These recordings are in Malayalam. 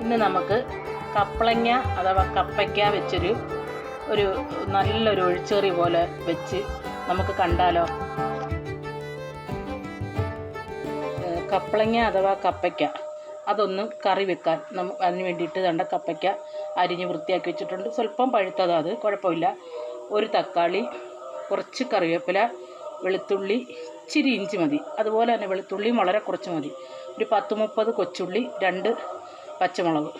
ഇന്ന് നമുക്ക് കപ്പളങ്ങ അഥവാ കപ്പയ്ക്ക വെച്ചൊരു ഒരു നല്ലൊരു ഒഴിച്ചേറി പോലെ വെച്ച് നമുക്ക് കണ്ടാലോ? കപ്പളങ്ങ അഥവാ കപ്പയ്ക്ക. അതൊന്ന് കറി വെക്കാൻ നമ്മ അതിന് വേണ്ടിയിട്ട് കണ്ട കപ്പയ്ക്ക അരിഞ്ഞ് വൃത്തിയാക്കി വെച്ചിട്ടുണ്ട്. സ്വല്പം പഴുത്തതാണ് അത് കുഴപ്പമില്ല. ഒരു തക്കാളി കുറച്ച് കറിവേപ്പില വെളുത്തുള്ളി ഇച്ചിരി ഇഞ്ചി മതി. അതുപോലെ തന്നെ വെളുത്തുള്ളിയും വളരെ കുറച്ച് മതി. ഒരു പത്ത് മുപ്പത് കൊച്ചുള്ളി രണ്ട് പച്ചമുളക്.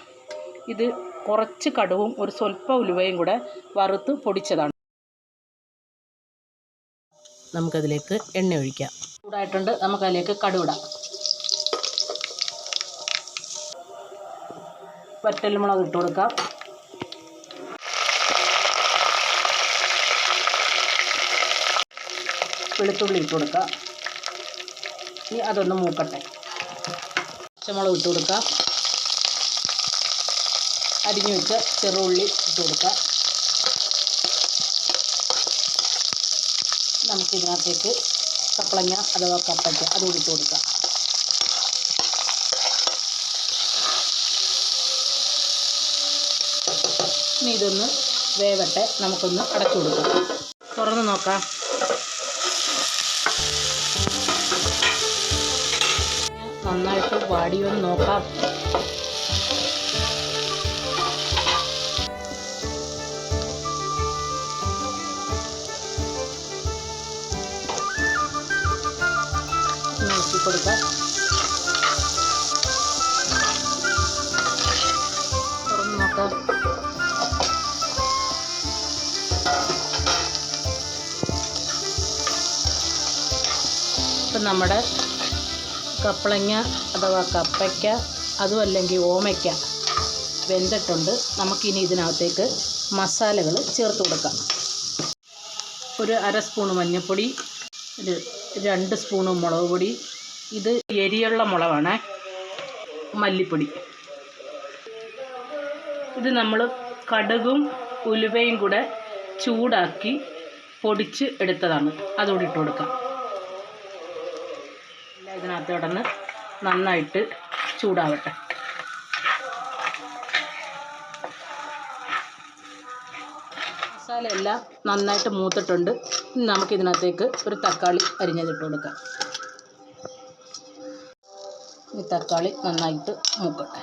ഇത് കുറച്ച് കടുവും ഒരു സ്വല്പ ഉലുവയും കൂടെ വറുത്ത് പൊടിച്ചതാണ്. നമുക്കതിലേക്ക് എണ്ണ ഒഴിക്കാം. ചൂടായിട്ടുണ്ട് നമുക്കതിലേക്ക് കടുവിടാം വറ്റൽമുളക് ഇട്ട് കൊടുക്കാം. വെളുത്തുള്ളി ഇട്ട് കൊടുക്കാം. ഇനി അതൊന്ന് മൂക്കട്ടെ. പച്ചമുളക് ഇട്ട് കൊടുക്കാം. അരിഞ്ഞു വെച്ച ചെറുള്ളി ഇട്ട് കൊടുക്കാം. നമുക്കിതിനകത്തേക്ക് കപ്പളങ്ങ അഥവാ കപ്പയ്ക്ക അതുകൂടി ഇട്ട് കൊടുക്കാം. ഇനി ഇതൊന്ന് വേവട്ടെ നമുക്കൊന്ന് അടച്ചു കൊടുക്കാം. തുറന്ന് നോക്കാം. നന്നായിട്ട് വാടിയൊന്ന് നോക്കാം. കൊടുക്കാം. തുറന്ന് നോക്കാം. ഇപ്പം നമ്മുടെ കപ്പളങ്ങ അഥവാ കപ്പയ്ക്ക അതും അല്ലെങ്കിൽ ഓമയ്ക്ക വെന്തിട്ടുണ്ട്. നമുക്കിനി ഇതിനകത്തേക്ക് മസാലകൾ ചേർത്ത് കൊടുക്കാം. ഒരു അര സ്പൂണ് മഞ്ഞൾപ്പൊടി ഒരു രണ്ട് സ്പൂണ് മുളക് പൊടി ഇത് എരിയുള്ള മുളകാണ്. മല്ലിപ്പൊടി. ഇത് നമ്മൾ കടുകും ഉലുവയും കൂടെ ചൂടാക്കി പൊടിച്ച് എടുത്തതാണ്. അതുകൂടി ഇട്ട് കൊടുക്കാം. ഇതിനകത്ത് നന്നായിട്ട് ചൂടാവട്ടെ. മസാല എല്ലാം നന്നായിട്ട് മൂത്തിട്ടുണ്ട്. നമുക്കിതിനകത്തേക്ക് ഒരു തക്കാളി അരിഞ്ഞതിട്ട് കൊടുക്കാം. ഈ തക്കാളി നന്നായിട്ട് മൂക്കട്ടെ.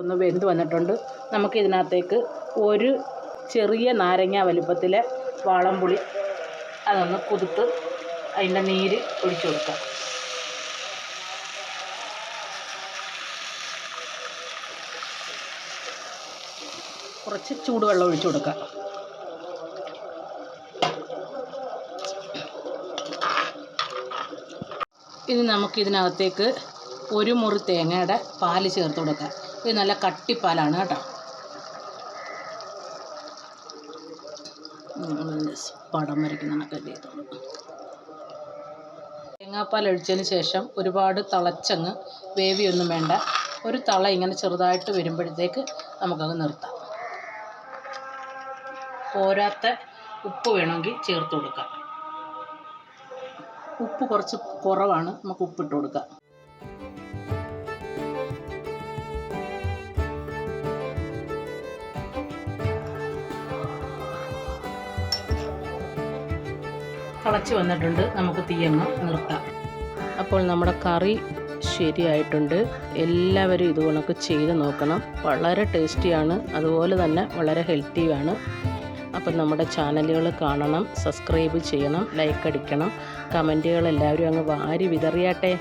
ഒന്ന് വെന്ത് വന്നിട്ടുണ്ട്. നമുക്ക് ഇതിനകത്തേക്ക് ഒരു ചെറിയ നാരങ്ങ വലുപ്പത്തിലെ വാളംപുളി അതൊന്ന് കുതിർത്ത് അതിന്റെ നീര് ഒഴിച്ചു കൊടുക്കാം. കുറച്ച് ചൂടുവെള്ളം ഒഴിച്ചു കൊടുക്കാം. ഇനി നമുക്കിതിനകത്തേക്ക് ഒരു മുറി തേങ്ങയുടെ പാൽ ചേർത്ത് കൊടുക്കാം. ഇത് നല്ല കട്ടിപ്പാലാണ് കേട്ടോ. പടം വരയ്ക്കുന്ന കണക്കല്ലേ തേങ്ങാപ്പാൽ ഒഴിച്ചതിന് ശേഷം ഒരുപാട് തിളച്ചങ്ങ് വേവിയൊന്നും വേണ്ട. ഒരു തള ഇങ്ങനെ ചെറുതായിട്ട് വരുമ്പോഴത്തേക്ക് നമുക്കത് നിർത്താം. പോരാത്ത ഉപ്പ് വേണമെങ്കിൽ ചേർത്ത് കൊടുക്കാം. ഉപ്പ് കുറച്ച് കുറവാണ്. നമുക്ക് ഉപ്പിട്ട് കൊടുക്കാം. തിളച്ച് വന്നിട്ടുണ്ട്. നമുക്ക് തീയങ്ങ് നിർത്താം. അപ്പോൾ നമ്മുടെ കറി ശരിയായിട്ടുണ്ട്. എല്ലാവരും ഇത് ചെയ്ത് നോക്കണം. വളരെ ടേസ്റ്റിയാണ്. അതുപോലെ തന്നെ വളരെ ഹെൽത്തിയുമാണ്. അപ്പം നമ്മുടെ ചാനലുകൾ കാണണം സബ്സ്ക്രൈബ് ചെയ്യണം ലൈക്ക് അടിക്കണം. കമന്റുകൾ എല്ലാവരും അങ്ങ് വാരി വിതറിയാട്ടെ.